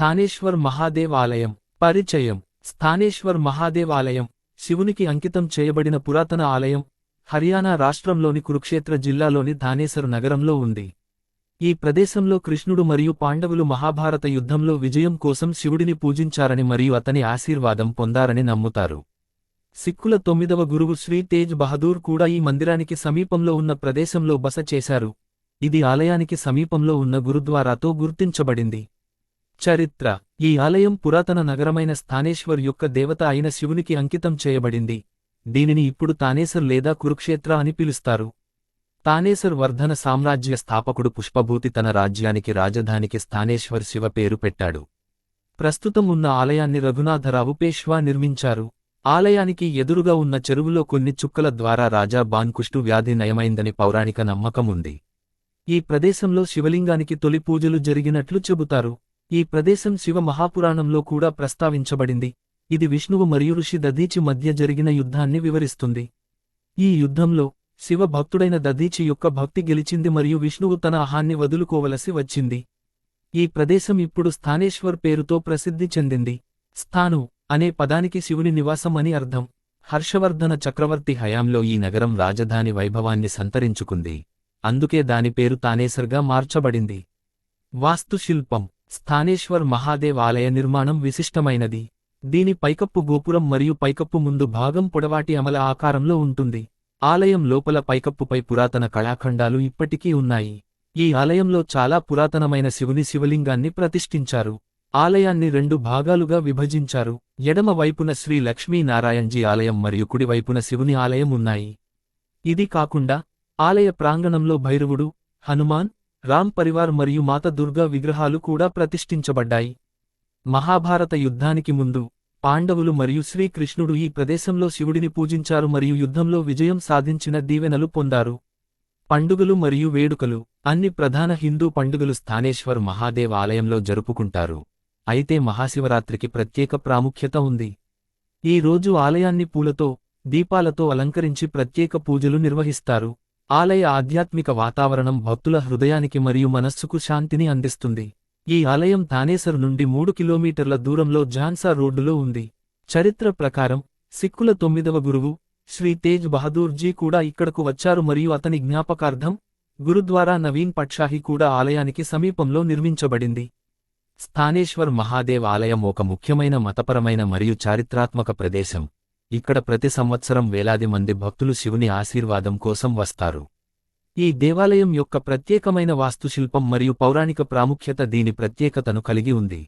స్థానేశ్వర్ మహాదేవాలయం. పరిచయం. స్థానేశ్వర్ మహాదేవాలయం. శివునికి అంకితం చేయబడిన పురాతన ఆలయం. హర్యానా రాష్ట్రంలోని కురుక్షేత్ర జిల్లాలోని ధానేసర్ నగరంలో ఉంది. ఈ ప్రదేశంలో కృష్ణుడు మరియు పాండవులు మహాభారత యుద్ధంలో విజయం కోసం శివుడిని పూజించారని మరియు అతని ఆశీర్వాదం పొందారని నమ్ముతారు. సిక్కుల తొమ్మిదవ గురువు శ్రీ తేజ్ బహదూర్ కూడా ఈ మందిరానికి సమీపంలో ఉన్న ప్రదేశంలో బస చేశారు. ఇది ఆలయానికి సమీపంలో ఉన్న గురుద్వారాతో గుర్తించబడింది. చరిత్ర. ఈ ఆలయం పురాతన నగరమైన స్థానేశ్వర్ యొక్క దేవత అయిన శివునికి అంకితం చేయబడింది. దీనిని ఇప్పుడు తానేసర్ లేదా కురుక్షేత్ర అని పిలుస్తారు. తానేసర్ వర్ధన సామ్రాజ్య స్థాపకుడు పుష్పభూతి తన రాజ్యానికి రాజధానికి స్థానేశ్వర్ శివ పేరు పెట్టాడు. ప్రస్తుతం ఉన్న ఆలయాన్ని రఘునాథరావు పేష్వా నిర్మించారు. ఆలయానికి ఎదురుగా ఉన్న చెరువులో కొన్ని చుక్కల ద్వారా రాజా బాన్కుష్టు వ్యాధి నయమైందని పౌరాణిక నమ్మకం ఉంది. ఈ ప్రదేశంలో శివలింగానికి తొలి పూజలు జరిగినట్లు చెబుతారు. ఈ ప్రదేశం శివ మహాపురాణంలో కూడా ప్రస్తావించబడింది. ఇది విష్ణువు మరియు ఋషి దదీచి మధ్య జరిగిన యుద్ధాన్ని వివరిస్తుంది. ఈ యుద్ధంలో శివ భక్తుడైన దదీచి యొక్క భక్తి గెలిచింది మరియు విష్ణువు తన అహాన్ని వదులుకోవలసి వచ్చింది. ఈ ప్రదేశం ఇప్పుడు స్థానేశ్వర్ పేరుతో ప్రసిద్ధి చెందింది. స్థాను అనే పదానికి శివుని నివాసం అని అర్థం. హర్షవర్ధన చక్రవర్తి హయాంలో ఈ నగరం రాజధాని వైభవాన్ని సంతరించుకుంది. అందుకే దాని పేరు తానేసర్గా మార్చబడింది. వాస్తుశిల్పం స్థానేశ్వర్ మహాదేవ్ ఆలయ నిర్మాణం విశిష్టమైనది. దీని పైకప్పు గోపురం మరియు పైకప్పు ముందు భాగం పొడవాటి అమల ఆకారంలో ఉంటుంది. ఆలయం లోపల పైకప్పుపై పురాతన కళాఖండాలు ఇప్పటికీ ఉన్నాయి. ఈ ఆలయంలో చాలా పురాతనమైన శివుని శివలింగాన్ని ప్రతిష్ఠించారు. ఆలయాన్ని రెండు భాగాలుగా విభజించారు. ఎడమ వైపున శ్రీ లక్ష్మీనారాయణజీ ఆలయం మరియు కుడివైపున శివుని ఆలయం ఉన్నాయి. ఇది కాకుండా ఆలయ ప్రాంగణంలో భైరవుడు హనుమాన్ రామ్ పరివార్ మరియు మాత దుర్గా విగ్రహాలు కూడా ప్రతిష్ఠించబడ్డాయి. మహాభారత యుద్ధానికి ముందు పాండవులు మరియు శ్రీకృష్ణుడు ఈ ప్రదేశంలో శివుడిని పూజించారు మరియు యుద్ధంలో విజయం సాధించిన దీవెనలు పొందారు. పండుగలు మరియు వేడుకలు అన్ని ప్రధాన హిందూ పండుగలు స్థానేశ్వర్ మహాదేవ్ ఆలయంలో జరుపుకుంటారు. అయితే మహాశివరాత్రికి ప్రత్యేక ప్రాముఖ్యత ఉంది. ఈ రోజు ఆలయాన్ని పూలతో దీపాలతో అలంకరించి ప్రత్యేక పూజలు నిర్వహిస్తారు. ఆలయ ఆధ్యాత్మిక వాతావరణం భక్తుల హృదయానికి మరియు మనస్సుకు శాంతిని అందిస్తుంది. ఈ ఆలయం థానేసర్ నుండి మూడు కిలోమీటర్ల దూరంలో ఝాన్సా రోడ్డులో ఉంది. చరిత్ర ప్రకారం సిక్కుల తొమ్మిదవ గురువు శ్రీ తేజ్ బహదూర్జీ కూడా ఇక్కడకు వచ్చారు మరియు అతని జ్ఞాపకార్థం గురుద్వారా నవీన్ పట్షాహి కూడా ఆలయానికి సమీపంలో నిర్మించబడింది. స్థానేశ్వర్ మహాదేవ్ ఆలయం ఒక ముఖ్యమైన మతపరమైన మరియు చారిత్రాత్మక ప్రదేశం. ఇక్కడ ప్రతి సంవత్సరం వేలాది మంది భక్తులు శివుని ఆశీర్వాదం కోసం వస్తారు. ఈ దేవాలయం యొక్క ప్రత్యేకమైన వాస్తుశిల్పం మరియు పౌరాణిక ప్రాముఖ్యత దీని ప్రత్యేకతను కలిగి ఉంది.